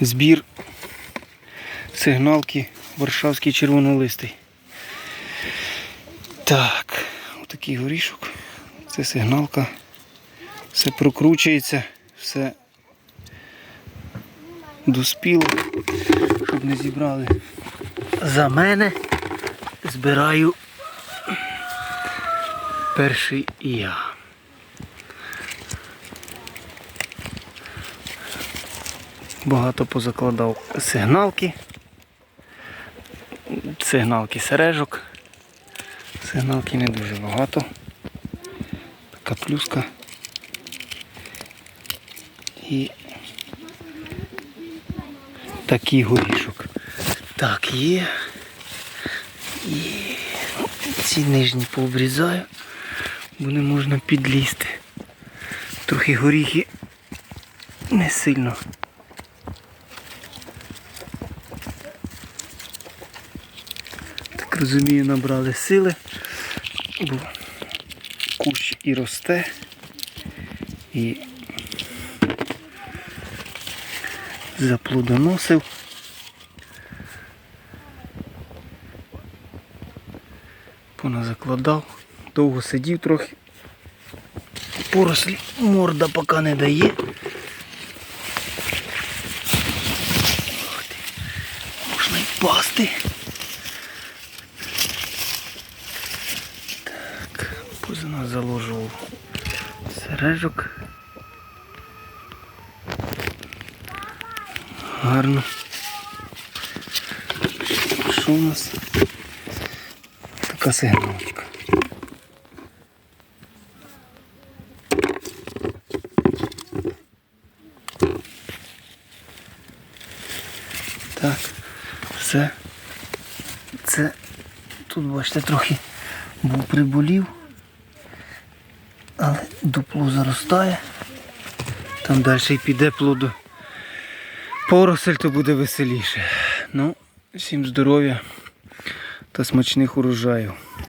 збір сигналки Варшавський червонолистий. Так, отакий горішок. Це сигналка. Все прокручується, все доспіло, щоб не зібрали. За мене збираю перший я. Багато позакладав сигналки. Сигналки сережок. Сигналки не дуже багато. Така плюска. І такий горішок. Так, є. Є. Ці нижні пообрізаю, бо не можна підлізти. Трохи горіхи не сильно. Розумію, набрали сили, бо кущ і росте, і заплодоносив. Поназакладав, довго сидів трохи. Порослі морда поки не дає. Можна й пасти. Позина заложував сережок. Гарно. Що у нас? Така сигналочка. Так, все. Це тут, бачите, трохи був приболів, дупло заростає. Там далі й піде плоду. Поросель то буде веселіше. Ну, всім здоров'я та смачних урожаїв.